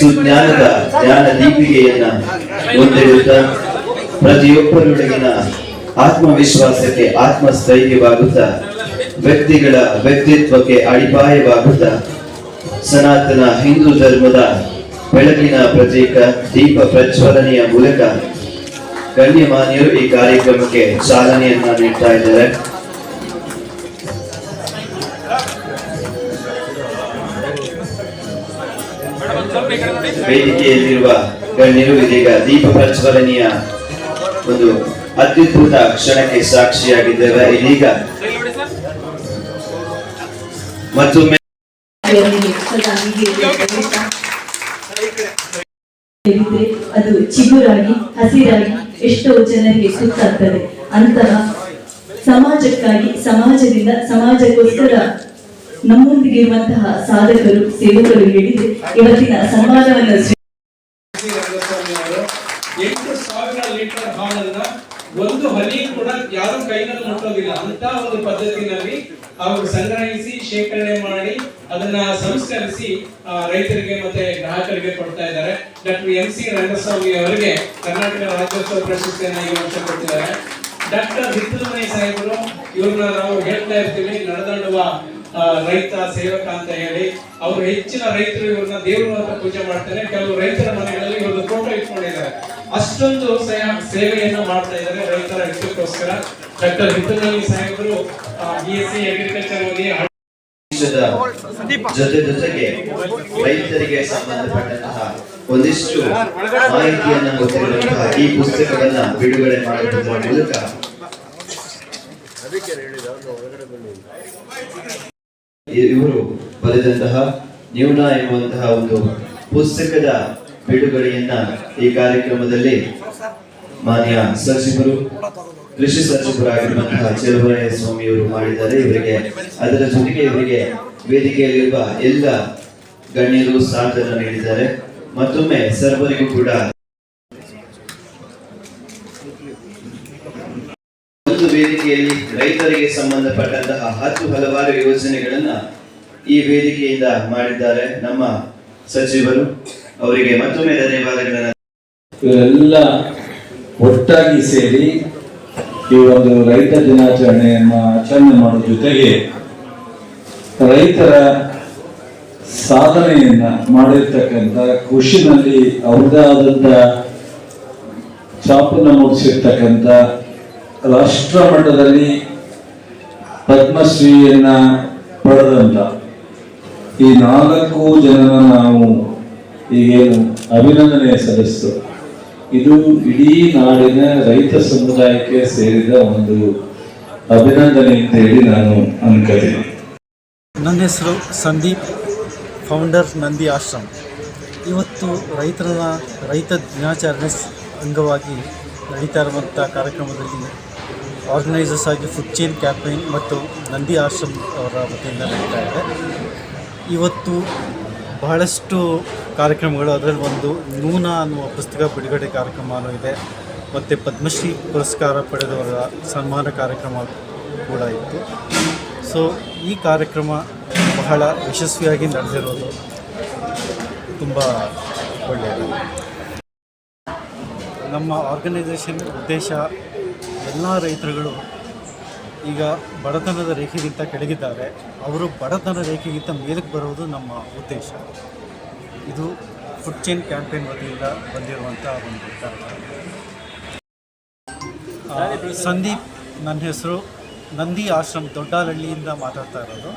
ಸುಜ್ಞಾನದ ಜ್ಞಾನ ದೀಪಿಗೆಯನ್ನ ಹೊಂದಿರುತ್ತಾ ಪ್ರತಿಯೊಬ್ಬರೊಳಗಿನ ಆತ್ಮವಿಶ್ವಾಸಕ್ಕೆ ಆತ್ಮಸ್ಥೈರ್ಯವಾಗುತ್ತಾ ವ್ಯಕ್ತಿಗಳ ವ್ಯಕ್ತಿತ್ವಕ್ಕೆ ಅಡಿಪಾಯವಾಗುತ್ತಾ ಸನಾತನ ಹಿಂದೂ ಧರ್ಮದ ಬೆಳಕಿನ ಪ್ರತೀಕ, ದೀಪ ಪ್ರಜ್ವಲನೆಯ ಮೂಲಕ ಗಣ್ಯಮಾನ್ಯರು ಈ ಕಾರ್ಯಕ್ರಮಕ್ಕೆ ಚಾಲನೆಯನ್ನ ನೀಡ್ತಾ ಇದ್ದಾರೆ. ವೇದಿಕೆಯಲ್ಲಿರುವ ಗಣ್ಯರು ಇದೀಗ ದೀಪ ಪ್ರಜ್ವಲನೆಯ ಒಂದು ಅತ್ಯದ್ಭುತ ಕ್ಷಣಕ್ಕೆ ಸಾಕ್ಷಿಯಾಗಿದ್ದೇವೆ ಇದೀಗ ಮತ್ತೊಮ್ಮೆ ಅದು ಚಿಗುರಾಗಿ, ಹಸಿರಾಗಿ ಎಷ್ಟೋ ಜನರಿಗೆ ಸುತ್ತಾಗ್ತದೆ. ಅಂತಹ ಸಮಾಜಕ್ಕಾಗಿ, ಸಮಾಜದಿಂದ, ಸಮಾಜಕ್ಕೋಸ್ಕರ ನಮ್ಮೊಂದಿಗೆ ಇರುವಂತಹ ಸಾಧಕರು, ಸೇವಕರು ಹೇಳಿದೆ ಇವತ್ತಿನ ಸಂವಾದವನ್ನು ಸಾವಿರ ಲೀಟರ್ ಹಾಲನ್ನ ಒಂದು ಹನಿ ಕೂಡ ಯಾರು ಕೈನಲ್ಲಿ ಮುಟ್ಟೋದಿಲ್ಲ. ಅಂತ ಒಂದು ಪದ್ಧತಿನಲ್ಲಿ ಅವರು ಸಂಗ್ರಹಿಸಿ, ಶೇಖರಣೆ ಮಾಡಿ ಅದನ್ನ ಸಂಸ್ಕರಿಸಿ ರೈತರಿಗೆ ಮತ್ತೆ ಗ್ರಾಹಕರಿಗೆ ಕೊಡ್ತಾ ಇದ್ದಾರೆ. ಡಾಕ್ಟರ್ ಎಂ ಸಿ ರಂಗಸ್ವಾಮಿ ಅವರಿಗೆ ಕರ್ನಾಟಕ ರಾಜ್ಯೋತ್ಸವ ಪ್ರಶಸ್ತಿಯನ್ನ ಈ ವರ್ಷ ಕೊಟ್ಟಿದ್ದಾರೆ. ಡಾಕ್ಟರ್ ಸಿದ್ದರಾಮಯ್ಯ ಸಾಹೇಬರು, ಇವ್ರನ್ನ ನಾವು ಹೇಳ್ತಾ ಇರ್ತೀವಿ, ನಡೆದಾಡುವ ರೈತ ಸೇವಕ ಅಂತ ಹೇಳಿ, ಅವರು ಹೆಚ್ಚಿನ ರೈತರು ಇವ್ರನ್ನ ದೇವರು ಅಂತ ಪೂಜೆ ಮಾಡ್ತಾರೆ, ಕೆಲವು ರೈತರ ಮನೆಗಳಲ್ಲಿ ಇವ್ರದ್ದು ಫೋಟೋ ಇಟ್ಕೊಂಡಿದ್ದಾರೆ. ಅಷ್ಟೊಂದು ಸೇವೆಯನ್ನು ಮಾಡ್ತಾ ಇದ್ದಾರೆ ರೈತರ ಹಿತಕ್ಕೋಸ್ಕರ. ಡಾಕ್ಟರ್ ಹಿತನಲ್ಲಿ ಸಾಹೇಬರು ಬಿ ಎಸ್ ಸಿ ಅಗ್ರಿಕಲ್ಚರ್ ಓದಿ ಜೊತೆ ಜೊತೆಗೆ ರೈತರಿಗೆ ಸಂಬಂಧಪಟ್ಟಂತಹ ಒಂದಿಷ್ಟು ಮಾಹಿತಿಯನ್ನ ಗೊತ್ತಿರುವಂತಹ ಈ ಪುಸ್ತಕವನ್ನ ಬಿಡುಗಡೆ ಮಾಡುವುದರ ಮೂಲಕ ಇ- ಇವರು ಬರೆದಂತಹ ನ್ಯೂನ ಎಂಬಂತಹ ಒಂದು ಪುಸ್ತಕದ ಬಿಡುಗಡೆಯನ್ನ ಈ ಕಾರ್ಯಕ್ರಮದಲ್ಲಿ ಮಾನ್ಯ ಸಚಿವರು, ಕೃಷಿ ಸಚಿವರಾಗಿರುವಂತಹ ಚೆಲುವರಾಯ ಸ್ವಾಮಿಯವರು ಮಾಡಿದ್ದಾರೆ. ಇವರಿಗೆ, ಅದರ ಜೊತೆಗೆ ಇವರಿಗೆ ವೇದಿಕೆಯಲ್ಲಿರುವ ಎಲ್ಲ ಗಣ್ಯರು ಸಾಥನ್ನು ನೀಡಿದ್ದಾರೆ. ಮತ್ತೊಮ್ಮೆ ಸರ್ವರಿಗೂ ಕೂಡ ಒಂದು ವೇದಿಕೆಯಲ್ಲಿ ರೈತರಿಗೆ ಸಂಬಂಧಪಟ್ಟಂತಹ ಹತ್ತು ಹಲವಾರು ಯೋಜನೆಗಳನ್ನ ಈ ವೇದಿಕೆಯಿಂದ ಮಾಡಿದ್ದಾರೆ ನಮ್ಮ ಸಚಿವರು. ಅವರಿಗೆ ಮತ್ತೊಮ್ಮೆ ಧನ್ಯವಾದಗಳನ್ನು. ಇವರೆಲ್ಲ ಒಟ್ಟಾಗಿ ಸೇರಿ ಈ ಒಂದು ರೈತ ದಿನಾಚರಣೆಯನ್ನು ಆಚರಣೆ ಮಾಡುವ ಜೊತೆಗೆ ರೈತರ ಸಾಧನೆಯನ್ನ ಮಾಡಿರ್ತಕ್ಕಂಥ ಕೃಷಿನಲ್ಲಿ ಅವ್ರದ್ದೇ ಆದಂಥ ಚಾಪನ್ನು ಮೂಡಿಸಿರ್ತಕ್ಕಂಥ ರಾಷ್ಟ್ರ ಮಟ್ಟದಲ್ಲಿ ಪದ್ಮಶ್ರೀಯನ್ನ ಪಡೆದಂತ ಈ ನಾಲ್ಕು ಜನರ ನಾವು ಈಗೇನು ಅಭಿನಂದನೆ ಸಲ್ಲಿಸ್ತು ಇದು ಇಡೀ ನಾಡಿನ ರೈತ ಸಮುದಾಯಕ್ಕೆ ಸೇರಿದ ಒಂದು ಅಭಿನಂದನೆ ಅಂತ ಹೇಳಿ ನಾನು ಅನ್ಕೋತೀನಿ. ನನ್ನ ಹೆಸರು ಸಂದೀಪ್ ಫೌಂಡರ್ ನಂದಿ ಆಶ್ರಮ್. ಇವತ್ತು ರೈತರ ರೈತ ದಿನಾಚರಣೆ ಅಂಗವಾಗಿ ನಡೀತಾ ಇರುವಂಥ ಕಾರ್ಯಕ್ರಮದಲ್ಲಿ ಆರ್ಗನೈಸರ್ಸ್ ಆಗಿ ಫುಡ್ ಚೇನ್ ಕ್ಯಾಂಪೇನ್ ಮತ್ತು ನಂದಿ ಆಶ್ರಮ್ ಅವರ ವತಿಯಿಂದ ನಡೀತಾ ಇದೆ. ಇವತ್ತು ಬಹಳಷ್ಟು ಕಾರ್ಯಕ್ರಮಗಳು, ಅದರಲ್ಲಿ ಒಂದು ನೂನ ಅನ್ನುವ ಪುಸ್ತಕ ಬಿಡುಗಡೆ ಕಾರ್ಯಕ್ರಮನೂ ಇದೆ. ಮತ್ತು ಪದ್ಮಶ್ರೀ ಪುರಸ್ಕಾರ ಪಡೆದವರ ಸನ್ಮಾನ ಕಾರ್ಯಕ್ರಮ ಕೂಡ ಇತ್ತು. ಸೊ ಈ ಕಾರ್ಯಕ್ರಮ ಬಹಳ ಯಶಸ್ವಿಯಾಗಿ ನಡೆದಿರೋದು ತುಂಬ ಒಳ್ಳೆಯದು. ನಮ್ಮ ಆರ್ಗನೈಸೇಷನ್ ಉದ್ದೇಶ ಎಲ್ಲ ರೈತರುಗಳು ಈಗ ಬಡತನದ ರೇಖೆಗಿಂತ ಕೆಳಗಿದ್ದಾರೆ. ಅವರು ಬಡತನ ರೇಖೆಗಿಂತ ಮೇಲಕ್ಕೆ ಬರೋದು ನಮ್ಮ ಉದ್ದೇಶ. ಇದು ಫುಡ್ ಚೈನ್ ಕ್ಯಾಂಪೇನ್ ವತಿಯಿಂದ ಬಂದಿರುವಂಥ ಒಂದು ಸಂದೀಪ್ ನನ್ನ ಹೆಸರು. ನಂದಿ ಆಶ್ರಮ್ ದೊಡ್ಡಾಲಹಳ್ಳಿಯಿಂದ ಮಾತಾಡ್ತಾ ಇರೋದು.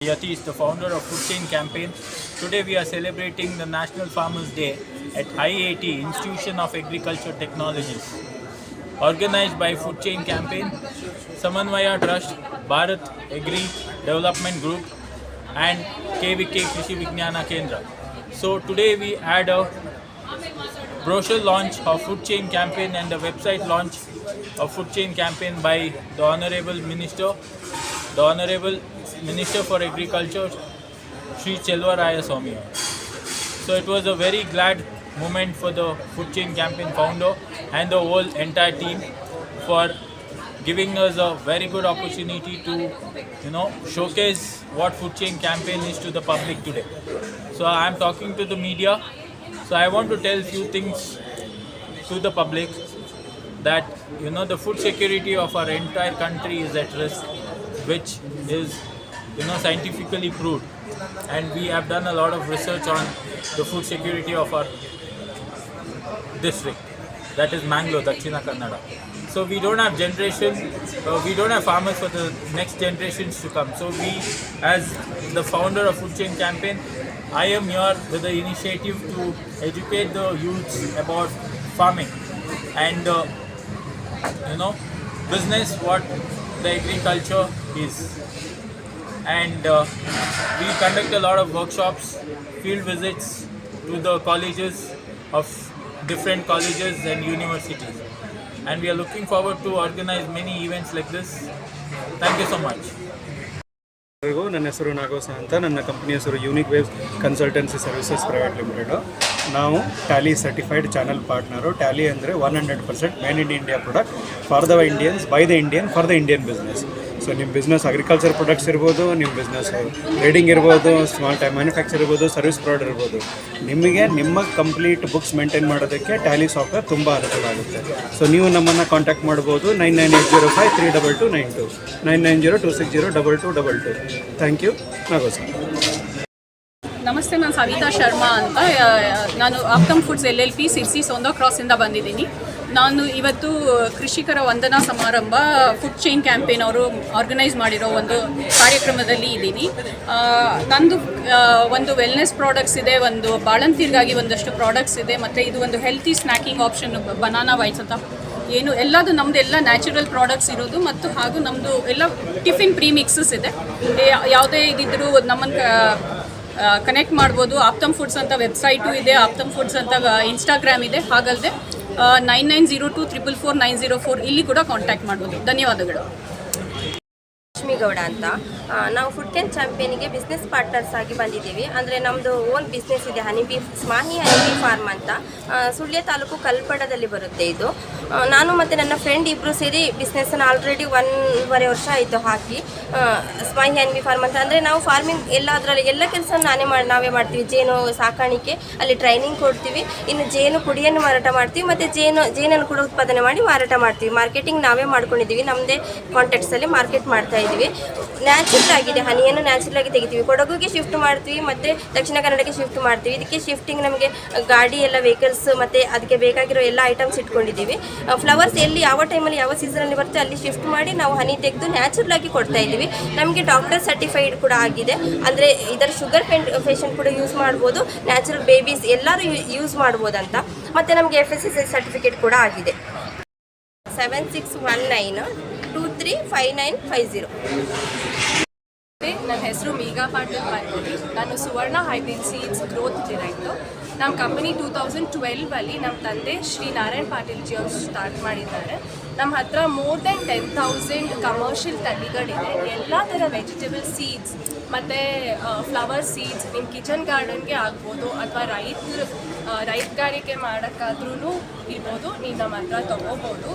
Yati is the founder of Food Chain Campaign. Today we are celebrating the National Farmers Day. At IAT, Institution of Agriculture Technologies. Organized by Food Chain Campaign, Samanvaya Trust, Bharat Agri Development Group and KVK Krishi Vijnana Kendra. So today we had a brochure launch of Food Chain Campaign and a website launch of Food Chain Campaign by the Honorable Minister, the Honorable Minister for Agriculture, Sri Chelva Raya Swami. So it was a very glad moment for the Food Chain Campaign founder and the whole entire team for giving us a very good opportunity to you know showcase what Food Chain Campaign is to the public today. So I am talking to the media. So I want to tell few things to the public that you know the food security of our entire country is at risk, which is you know scientifically proved, and we have done a lot of research on the food security of our district, that is Mangalore, Dakshina Kannada. So we don't have generation, uh, we don't have farmers for the next generations to come. So we, as the founder of Food Chain Campaign, I am here with the initiative to educate the youths about farming and uh, you know business what the agriculture is and uh, we conduct a lot of workshops field visits to the colleges of different colleges and universities. And we are looking forward to organize many events like this. Thank you so much. ಎಲ್ಲರಿಗೂ ನನ್ನ ಹೆಸರು ನಾಗೋಸ ಅಂತ. ನನ್ನ company ಹೆಸರು unique waves consultancy services private limited ನಾವು Tally certified channel partner Tally ಅಂದರೆ one hundred percent made in India product for the Indians by the Indian for the Indian business so ನಿಮ್ಮ business agriculture products ಇರ್ಬೋದು, ನಿಮ್ಮ business trading ಇರ್ಬೋದು small time manufacture ಇರ್ಬೋದು service product ಇರ್ಬೋದು. ನಿಮಗೆ ನಿಮ್ಮ complete books maintain ಮಾಡೋದಕ್ಕೆ Tally software ತುಂಬ ಅನುಕೂಲ ಆಗುತ್ತೆ. ಸೊ ನೀವು ನಮ್ಮನ್ನು ಕಾಂಟ್ಯಾಕ್ಟ್ ಮಾಡ್ಬೋದು nine nine eight zero five three double two nine two nine nine zero two six zero double two double two thank you ನಾಗೋಸ್ ನಮಸ್ತೆ, ನಾನು ಸವಿತಾ ಶರ್ಮಾ ಅಂತ. ನಾನು ಆಪ್ತಮ್ foods L L P, Sirsi, ಸೊಂದೋ ಕ್ರಾಸಿಂದ ಬಂದಿದ್ದೀನಿ. ನಾನು ಇವತ್ತು ಕೃಷಿಕರ ವಂದನಾ ಸಮಾರಂಭ, ಫುಡ್ ಚೈನ್ ಕ್ಯಾಂಪೇನ್ ಅವರು ಆರ್ಗನೈಸ್ ಮಾಡಿರೋ ಒಂದು ಕಾರ್ಯಕ್ರಮದಲ್ಲಿ ಇದ್ದೀನಿ. ನಂದು ಒಂದು ವೆಲ್ನೆಸ್ ಪ್ರಾಡಕ್ಟ್ಸ್ ಇದೆ, ಒಂದು ಬಾಳಂತಿರ್ಗಾಗಿ ಒಂದಷ್ಟು ಪ್ರಾಡಕ್ಟ್ಸ್ ಇದೆ, ಮತ್ತು ಇದು ಒಂದು healthy snacking option banana whites ಅಂತ. ಏನು, ಎಲ್ಲದು ನಮ್ದು ಎಲ್ಲ ನ್ಯಾಚುರಲ್ ಪ್ರಾಡಕ್ಟ್ಸ್ ಇರೋದು, ಮತ್ತು ಹಾಗೂ ನಮ್ಮದು ಎಲ್ಲ ಟಿಫಿನ್ ಪ್ರೀ ಮಿಕ್ಸಸ್ ಇದೆ ಯಾವುದೇ ಇದಿದ್ದರೂ ನಮ್ಮನ್ನು ಕನೆಕ್ಟ್ ಮಾಡ್ಬೋದು. ಆಪ್ತಮ್ ಫುಡ್ಸ್ ಅಂತ ವೆಬ್ಸೈಟು ಇದೆ ಆಪ್ತಮ್ ಫುಡ್ಸ್ ಅಂತ ಇನ್ಸ್ಟಾಗ್ರಾಮ್ ಇದೆ. ಹಾಗಲ್ಲದೆ nine nine zero two triple four nine zero four ಇಲ್ಲಿ ಕೂಡ ಕಾಂಟ್ಯಾಕ್ಟ್ ಮಾಡ್ಬೋದು. ಧನ್ಯವಾದಗಳು. ಲಕ್ಷ್ಮಿ ಗೌಡ ಅಂತ ನಾವು ಫುಡ್ ಕ್ಯಾನ್ ಚಾಂಪಿಯನ್ಗೆ ಬಿಸ್ನೆಸ್ ಪಾರ್ಟ್ನರ್ಸ್ ಆಗಿ ಬಂದಿದ್ದೀವಿ. ಅಂದರೆ ನಮ್ಮದು ಓನ್ ಬಿಸ್ನೆಸ್ ಇದೆ ಹನಿ ಬಿ ಸ್ಮಾಹಿ ಹನಿ ಫಾರ್ಮ್ ಅಂತ. ಸುಳ್ಯ ತಾಲೂಕು ಕಲ್ಪಡದಲ್ಲಿ ಬರುತ್ತೆ ಇದು. ನಾನು ಮತ್ತು ನನ್ನ ಫ್ರೆಂಡ್ ಇಬ್ಬರು ಸೇರಿ ಬಿಸ್ನೆಸ್ನ ಆಲ್ರೆಡಿ ಒಂದೂವರೆ ವರ್ಷ ಆಯಿತು ಹಾಕಿ. ಸ್ಮಾಹಿ ಹನಿ ಫಾರ್ಮ್ ಅಂತ. ಅಂದರೆ ನಾವು ಫಾರ್ಮಿಂಗ್ ಎಲ್ಲ ಅದರಲ್ಲಿ ಎಲ್ಲ ಕೆಲಸ ನಾನೇ ಮಾಡಿ ನಾವೇ ಮಾಡ್ತೀವಿ. ಜೇನು ಸಾಕಾಣಿಕೆ, ಅಲ್ಲಿ ಟ್ರೈನಿಂಗ್ ಕೊಡ್ತೀವಿ. ಇನ್ನು ಜೇನು ಪುಡಿಯನ್ನು ಮಾರಾಟ ಮಾಡ್ತೀವಿ. ಮತ್ತು ಜೇನು, ಜೇನನ್ನು ಕೂಡ ಉತ್ಪಾದನೆ ಮಾಡಿ ಮಾರಾಟ ಮಾಡ್ತೀವಿ. ಮಾರ್ಕೆಟಿಂಗ್ ನಾವೇ ಮಾಡ್ಕೊಂಡಿದ್ದೀವಿ. ನಮ್ಮದೇ ಕಾಂಟ್ಯಾಕ್ಟ್ಸಲ್ಲಿ ಮಾರ್ಕೆಟ್ ಮಾಡ್ತಾ ಇದ್ದೀವಿ ನ್ಯಾಚುರಲ್ ಆಗಿದೆ ಹನಿಯನ್ನು ನ್ಯಾಚುರಲ್ ಆಗಿ ತೆಗಿತೀವಿ. ಕೊಡಗುಗೆ ಶಿಫ್ಟ್ ಮಾಡ್ತೀವಿ, ಮತ್ತು ದಕ್ಷಿಣ ಕನ್ನಡಕ್ಕೆ ಶಿಫ್ಟ್ ಮಾಡ್ತೀವಿ. ಇದಕ್ಕೆ ಶಿಫ್ಟಿಂಗ್ ನಮಗೆ ಗಾಡಿ ಎಲ್ಲ ವೆಹಿಕಲ್ಸ್ ಮತ್ತು ಅದಕ್ಕೆ ಬೇಕಾಗಿರೋ ಎಲ್ಲ ಐಟಮ್ಸ್ ಇಟ್ಕೊಂಡಿದ್ದೀವಿ. ಫ್ಲವರ್ಸ್ ಎಲ್ಲಿ, ಯಾವ ಟೈಮಲ್ಲಿ ಯಾವ ಸೀಸನಲ್ಲಿ ಬರುತ್ತೆ ಅಲ್ಲಿ ಶಿಫ್ಟ್ ಮಾಡಿ ನಾವು ಹನಿ ತೆಗೆದು ನ್ಯಾಚುರಲ್ ಆಗಿ ಕೊಡ್ತಾ ಇದ್ದೀವಿ. ನಮಗೆ ಡಾಕ್ಟರ್ ಸರ್ಟಿಫೈಡ್ ಕೂಡ ಆಗಿದೆ. ಅಂದರೆ ಇದರ ಶುಗರ್ ಪೇಂಟ್ ಪೇಷಂಟ್ ಕೂಡ ಯೂಸ್ ಮಾಡ್ಬೋದು. ನ್ಯಾಚುರಲ್ ಬೇಬೀಸ್ ಎಲ್ಲರೂ ಯೂಸ್ ಮಾಡ್ಬೋದಂತ. ಮತ್ತು ನಮಗೆ ಎಫ್ ಎಸ್ ಸಿ ಸರ್ಟಿಫಿಕೇಟ್ ಕೂಡ ಆಗಿದೆ. Seven six one nine two three five nine five zero ನನ್ನ ಹೆಸರು ಮೀಗಾ ಪಾಟೀಲ್ ಪಾಟೀಲ್. ನಾನು Suvarna hybrid seeds growth director ನಮ್ಮ ಕಂಪನಿ ಟೂ ತೌಸಂಡ್ ಟ್ವೆಲ್ವಲ್ಲಿ ನಮ್ಮ ತಂದೆ ಶ್ರೀ ನಾರಾಯಣ್ ಪಾಟೀಲ್ ಜಿ ಅವರು ಸ್ಟಾರ್ಟ್ ಮಾಡಿದ್ದಾರೆ. ನಮ್ಮ ಹತ್ರ more than ten thousand commercial ತಳಿಗಳಿದೆ. ಎಲ್ಲ ಥರ ವೆಜಿಟೇಬಲ್ ಸೀಡ್ಸ್ ಮತ್ತು ಫ್ಲವರ್ ಸೀಡ್ಸ್ ನಿಮ್ಮ ಕಿಚನ್ ಗಾರ್ಡನ್ಗೆ ಆಗ್ಬೋದು ಅಥವಾ ರೈತರು ರೈತಗಾರಿಕೆ ಮಾಡೋಕ್ಕಾದ್ರೂ ಇರ್ಬೋದು ನೀವು ನಮ್ಮ ಹತ್ರ ತೊಗೋಬೋದು.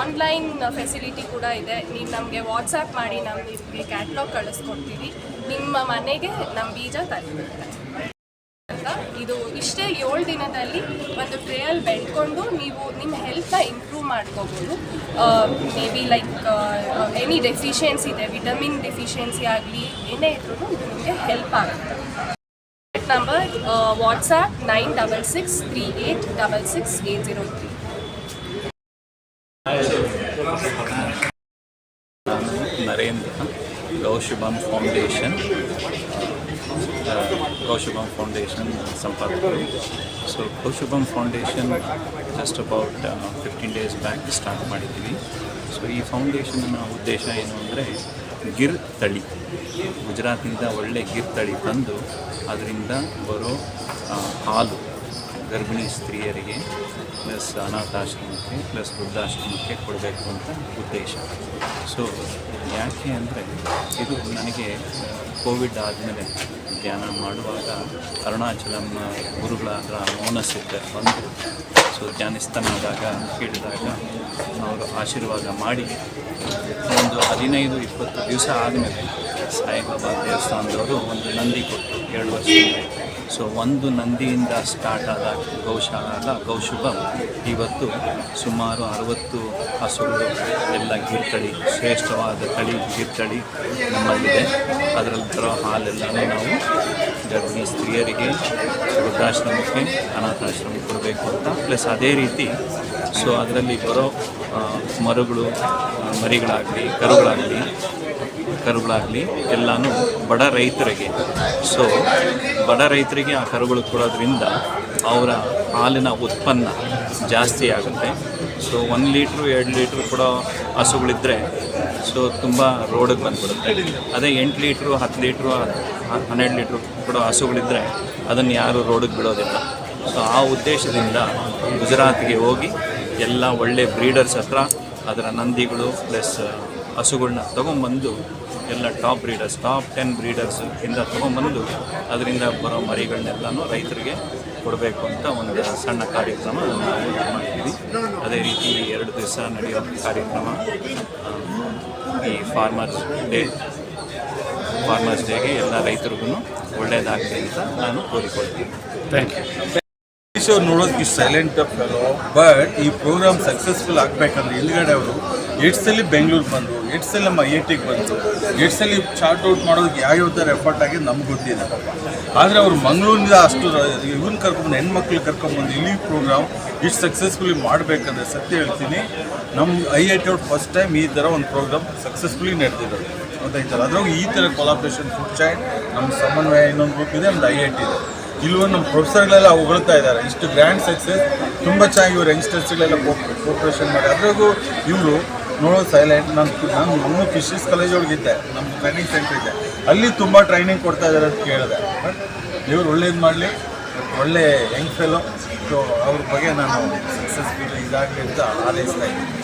ಆನ್ಲೈನ್ ಫೆಸಿಲಿಟಿ ಕೂಡ ಇದೆ. ನೀವು ನಮಗೆ ವಾಟ್ಸಪ್ ಮಾಡಿ ನಾವು ನಿಮಗೆ ಕ್ಯಾಟ್ಲಾಗ್ ಕಳಿಸ್ಕೊಡ್ತೀವಿ. ನಿಮ್ಮ ಮನೆಗೆ ನಮ್ಮ ಬೀಜ ಇದು ಇಷ್ಟೇ ಏಳು ದಿನದಲ್ಲಿ ಒಂದು ಟ್ರೇಯಲ್ಲಿ ಬೆಳ್ಕೊಂಡು ನೀವು ನಿಮ್ಮ ಹೆಲ್ತ್ನ ಇಂಪ್ರೂವ್ ಮಾಡ್ಕೋಬೋದು. May be like any deficiency ಇದೆ ವಿಟಮಿನ್ ಡೆಫಿಷಿಯನ್ಸಿ ಆಗಲಿ, ಏನೇ ಇದ್ರೂ ಇದು ನಿಮಗೆ ಹೆಲ್ಪ್ ಆಗುತ್ತೆ. Number WhatsApp nine double six three eight double six eight zero three Narendra Gaushubham foundation. Gaushubham foundation ಸಂಪಾದಕರು so Gaushubham foundation just about fifteen days back start ಮಾಡಿದ್ದೀವಿ. So ಈ ಫೌಂಡೇಶನ್ನ ಉದ್ದೇಶ ಏನು ಅಂದರೆ ಗಿರ್ ತಳಿ. ಗುಜರಾತ್ನಿಂದ ಒಳ್ಳೆ ಗಿರ್ ತಳಿ ತಂದು ಅದರಿಂದ ಬರೋ ಹಾಲು ಗರ್ಭಿಣಿ ಸ್ತ್ರೀಯರಿಗೆ ಪ್ಲಸ್ ಅನಾಥಾಶ್ರಮಕ್ಕೆ ಪ್ಲಸ್ ವೃದ್ಧಾಶ್ರಮಕ್ಕೆ ಕೊಡಬೇಕು ಅಂತ ಉದ್ದೇಶ. ಸೊ ಯಾಕೆ ಅಂದರೆ ಇದು ನನಗೆ ಕೋವಿಡ್ ಆದಮೇಲೆ ಧ್ಯಾನ ಮಾಡುವಾಗ ಅರುಣಾಚಲಂ ಗುರುಗಳಾದ ಮೌನ ಸಿದ್ಧ ಬಂದು, ಸೊ ಧ್ಯಾನಿಸ್ತನಾದಾಗ ಕೇಳಿದಾಗ ಅವರು ಆಶೀರ್ವಾದ ಮಾಡಿ ಒಂದು ಹದಿನೈದು ಇಪ್ಪತ್ತು ದಿವಸ ಆದಮೇಲೆ ಸಾಯಿಬಾಬಾ ದೇವಸ್ಥಾನದವರು ಒಂದು ನಂದಿ ಕೊಟ್ಟು ಎರಡು ವರ್ಷ. ಸೊ ಒಂದು ನಂದಿಯಿಂದ ಸ್ಟಾರ್ಟ್ ಆದ ಗೌಶಾಲ ಗೌಶುಭ ಇವತ್ತು ಸುಮಾರು ಅರವತ್ತು ಹಸುಗಳು ಎಲ್ಲ ಗಿರ್ತಳಿ ಶ್ರೇಷ್ಠವಾದ ತಳಿ ಗಿರ್ತಳಿ ನಮ್ಮಲ್ಲಿದೆ. ಅದರಲ್ಲಿ ಬರೋ ಹಾಲೆಲ್ಲನೂ ನಾವು ಗರ್ಭಿಣಿ ಸ್ತ್ರೀಯರಿಗೆ ವೃದ್ಧಾಶ್ರಮಕ್ಕೆ ಅನಾಥಾಶ್ರಮಕ್ಕೆ ಕೊಡಬೇಕು ಅಂತ. ಪ್ಲಸ್ ಅದೇ ರೀತಿ ಸೊ ಅದರಲ್ಲಿ ಬರೋ ಮರುಗಳು ಮರಿಗಳಾಗಲಿ, ಕರುಗಳಾಗಲಿ ಕರುಗಳಾಗಲಿ ಎಲ್ಲನೂ ಬಡ ರೈತರಿಗೆ. ಸೊ ಬಡ ರೈತರಿಗೆ ಆ ಕರುಗಳು ಕೊಡೋದ್ರಿಂದ ಅವರ ಹಾಲಿನ ಉತ್ಪನ್ನ ಜಾಸ್ತಿ ಆಗುತ್ತೆ. ಸೊ ಒಂದು ಲೀಟ್ರು, ಎರಡು ಲೀಟ್ರ್ ಕೊಡೋ ಹಸುಗಳಿದ್ದರೆ ಸೊ ತುಂಬ ರೋಡಿಗೆ ಬಂದುಬಿಡುತ್ತೆ. ಅದೇ ಎಂಟು ಲೀಟ್ರು, ಹತ್ತು ಲೀಟ್ರು, ಹನ್ನೆರಡು ಲೀಟ್ರು ಕೊಡೋ ಹಸುಗಳಿದ್ದರೆ ಅದನ್ನು ಯಾರು ರೋಡಿಗೆ ಬಿಡೋದಿಲ್ಲ. ಸೊ ಆ ಉದ್ದೇಶದಿಂದ ಗುಜರಾತ್ಗೆ ಹೋಗಿ ಎಲ್ಲ ಒಳ್ಳೆ ಬ್ರೀಡರ್ಸ್ ಹತ್ರ ಅದರ ನಂದಿಗಳು, ಪ್ಲಸ್ ಹಸುಗಳನ್ನ ತೊಗೊಂಬಂದು ಎಲ್ಲ top breeders, top ten breeders ಇಂದ ತೊಗೊಂಬಂದು ಅದರಿಂದ ಬರೋ ಮರಿಗಳನ್ನೆಲ್ಲನೂ ರೈತರಿಗೆ ಕೊಡಬೇಕು ಅಂತ ಒಂದು ಸಣ್ಣ ಕಾರ್ಯಕ್ರಮ ನಾವು ಮಾಡ್ತೀವಿ. ಅದೇ ರೀತಿ ಎರಡು ದಿವಸ ನಡೆಯೋ ಕಾರ್ಯಕ್ರಮ ಈ ಫಾರ್ಮರ್ಸ್ ಡೇ ಫಾರ್ಮರ್ಸ್ ಡೇಗೆ ಎಲ್ಲ ರೈತರಿಗೂ ಒಳ್ಳೆಯದಾಗಲಿ ಅಂತ ನಾನು ಕೋರಿಕೊಳ್ತೀನಿ. ಥ್ಯಾಂಕ್ ಯು ಅವ್ರು ನೋಡೋದಕ್ಕೆ ಸೈಲೆಂಟ್ ಫೆಲೋ ಬಟ್ ಈ ಪ್ರೋಗ್ರಾಮ್ ಸಕ್ಸಸ್ಫುಲ್ ಆಗಬೇಕಂದ್ರೆ ಹಿಂದ್ಗಡೆ ಅವರು ಏಟ್ಸಲ್ಲಿ ಸಲ ಬೆಂಗಳೂರು ಬಂದು ಏಟ್ಸಲ್ಲಿ ನಮ್ಮ ಐ ಟಿಗೆ ಬಂದು ಏಟ್ಸಲ್ಲಿ ಶಾರ್ಟ್ ಔಟ್ ಮಾಡೋದಕ್ಕೆ ಯಾವ್ಯಾವ ಥರ ಎಫರ್ಟ್ ಆಗಿ ನಮ್ಗೆ ಗೊತ್ತಿದೆ ಆದರೆ ಅವರು ಮಂಗಳೂರಿನಿಂದ ಅಷ್ಟು ಇವನ್ ಕರ್ಕೊಂಡು ಹೆಣ್ಮಕ್ಳು ಕರ್ಕೊಂಬಂದು ಇಲ್ಲಿ ಪ್ರೋಗ್ರಾಮ್ ಇಷ್ಟು ಸಕ್ಸಸ್ಫುಲಿ ಮಾಡಬೇಕಂದ್ರೆ ಸತ್ಯ ಹೇಳ್ತೀನಿ. ನಮ್ಮ ಐ ಐ ಟಿ ಅವ್ರು ಫಸ್ಟ್ ಟೈಮ್ ಈ ಥರ ಒಂದು ಪ್ರೋಗ್ರಾಮ್ ಸಕ್ಸಸ್ಫುಲಿ ನಡೆದಿರೋದು. ಗೊತ್ತಾಯ್ತಲ್ಲ? ಅದ್ರಾಗ ಈ ಥರ ಕೊಲಾಬ್ರೇಷನ್ ಫುಡ್ ಚೈನ್ ನಮ್ಮ ಸಮನ್ವಯ ಇನ್ನೊಂದು ಗ್ರೂಪ್ ಇದೆ ಒಂದು ಐ ಐ ಟಿ ಇದೆ. ಇಲ್ಲೂ ನಮ್ಮ ಪ್ರೊಫೆಸರ್ಗಳೆಲ್ಲ ಹೊಗಳ್ತಾ ಇದ್ದಾರೆ. ಇಷ್ಟು ಗ್ರ್ಯಾಂಡ್ ಸಕ್ಸಸ್ ತುಂಬ ಚೆನ್ನಾಗಿ ಇವರು ಯಂಗ್ಸ್ಟರ್ಸ್ಗಳೆಲ್ಲ ಕೋಪ್ರೇಷನ್ ಮಾಡಿ. ಅದ್ರಾಗೂ ಇವರು ನೋಡೋದು ಸೈಲೆಂಟ್ ನಾನು ನಾನು ನಮ್ಮ ಫಿಶಸ್ ಕಾಲೇಜ್ ಒಳಗಿದ್ದೆ ನಮ್ಮ ಟ್ರೈನಿಂಗ್ ಸೆಂಟರ್ ಇದೆ. ಅಲ್ಲಿ ತುಂಬ ಟ್ರೈನಿಂಗ್ ಕೊಡ್ತಾ ಇದ್ದಾರೆ ಅಂತ ಕೇಳಿದೆ. ಬಟ್ ಇವರು ಒಳ್ಳೇದು ಮಾಡಲಿ, ಒಳ್ಳೆ ಯಂಗ್ ಫೆಲೋ ಸೊ ಅವ್ರ ಬಗ್ಗೆ ನಾನು ಸಕ್ಸಸ್ಫುಲ್ ಇದಾಗಲಿ ಅಂತ ಆಲೈಸ್ತಾ ಇದ್ದೀನಿ.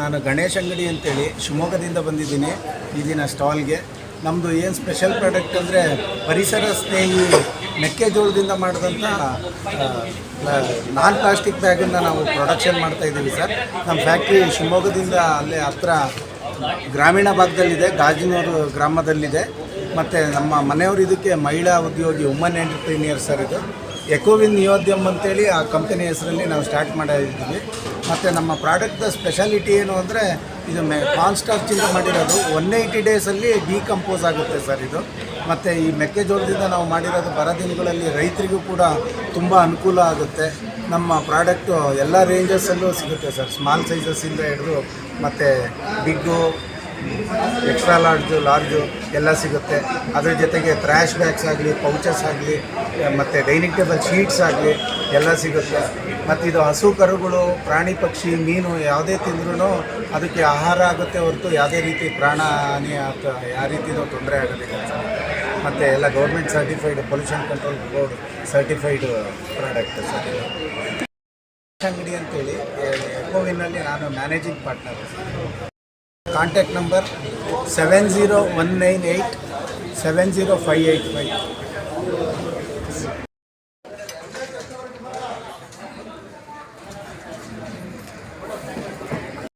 ನಾನು ಗಣೇಶ್ ಅಂಗಡಿ ಅಂತೇಳಿ ಶಿವಮೊಗ್ಗದಿಂದ ಬಂದಿದ್ದೀನಿ ಈ ದಿನ ಸ್ಟಾಲ್ಗೆ. ನಮ್ಮದು ಏನು ಸ್ಪೆಷಲ್ ಪ್ರಾಡಕ್ಟ್ ಅಂದರೆ ಪರಿಸರ ಸ್ನೇಹಿ ಮೆಕ್ಕೆಜೋಳದಿಂದ ಮಾಡಿದಂಥ ನಾನ್ ಪ್ಲಾಸ್ಟಿಕ್ ಬ್ಯಾಗನ್ನು ನಾವು ಪ್ರೊಡಕ್ಷನ್ ಮಾಡ್ತಾ ಇದ್ದೀವಿ ಸರ್. ನಮ್ಮ ಫ್ಯಾಕ್ಟ್ರಿ ಶಿವಮೊಗ್ಗದಿಂದ ಅಲ್ಲೇ ಹತ್ರ ಗ್ರಾಮೀಣ ಭಾಗದಲ್ಲಿದೆ, ಗಾಜಿನೂರು ಗ್ರಾಮದಲ್ಲಿದೆ. ಮತ್ತು ನಮ್ಮ ಮನೆಯವರು ಇದಕ್ಕೆ ಮಹಿಳಾ ಉದ್ಯೋಗಿ ವುಮನ್ ಎಂಟರ್ಪ್ರೀನಿಯರ್ ಸರ್ ಇದು. ಎಕೋವಿನ್ ನಿಯೋದ್ಯಮ್ ಅಂತೇಳಿ ಆ ಕಂಪನಿ ಹೆಸರಲ್ಲಿ ನಾವು ಸ್ಟಾರ್ಟ್ ಮಾಡಿದ್ದೀವಿ ಮತ್ತು ನಮ್ಮ ಪ್ರಾಡಕ್ಟ್ದ ಸ್ಪೆಷಾಲಿಟಿ ಏನು ಅಂದರೆ ಇದು ಮೆ ಸ್ಟಾಫ್ ಸ್ಟಾರ್ಚಿಂದ ಮಾಡಿರೋದು. ಒನ್ ಏಯ್ಟಿ ಡೇಸಲ್ಲಿ ಡಿಕಂಪೋಸ್ ಆಗುತ್ತೆ ಸರ್ ಇದು. ಮತ್ತು ಈ ಮೆಕ್ಕೆಜೋಳದಿಂದ ನಾವು ಮಾಡಿರೋದು ಬರ ದಿನಗಳಲ್ಲಿ ರೈತರಿಗೂ ಕೂಡ ತುಂಬ ಅನುಕೂಲ ಆಗುತ್ತೆ. ನಮ್ಮ ಪ್ರಾಡಕ್ಟು ಎಲ್ಲ ರೇಂಜಸ್ಸಲ್ಲೂ ಸಿಗುತ್ತೆ ಸರ್. ಸ್ಮಾಲ್ ಸೈಜಸ್ಸಿಂದ ಹಿಡಿದು ಮತ್ತು ಬಿಗ್ಗು ಎಕ್ಸ್ಟ್ರಾ ಲಾರ್ಜು ಲಾರ್ಜು ಎಲ್ಲ ಸಿಗುತ್ತೆ. ಅದರ ಜೊತೆಗೆ ಥ್ರ್ಯಾಶ್ ಬ್ಯಾಗ್ಸ್ ಆಗಲಿ ಪೌಚಸ್ ಆಗಲಿ, ಮತ್ತು ಡೈನಿಂಗ್ ಟೇಬಲ್ ಶೀಟ್ಸ್ ಆಗಲಿ ಎಲ್ಲ ಸಿಗುತ್ತೆ. ಮತ್ತು ಇದು ಹಸು ಕರುಗಳು, ಪ್ರಾಣಿ ಪಕ್ಷಿ, ಮೀನು ಯಾವುದೇ ತಿಂದ್ರೂ ಅದಕ್ಕೆ ಆಹಾರ ಆಗುತ್ತೆ ಹೊರತು ಯಾವುದೇ ರೀತಿ ಪ್ರಾಣ ಹಾನಿ ಅಥವಾ ಯಾವ ರೀತಿಯೂ ತೊಂದರೆ ಆಗೋದಿಲ್ಲ. ಮತ್ತು ಎಲ್ಲ government certified pollution control board certified product sir ಅಂಗಡಿ ಅಂತೇಳಿ ಎಕೋವಿನಲ್ಲಿ ನಾನು managing partner contact number seven zero one nine eight seven zero five eight five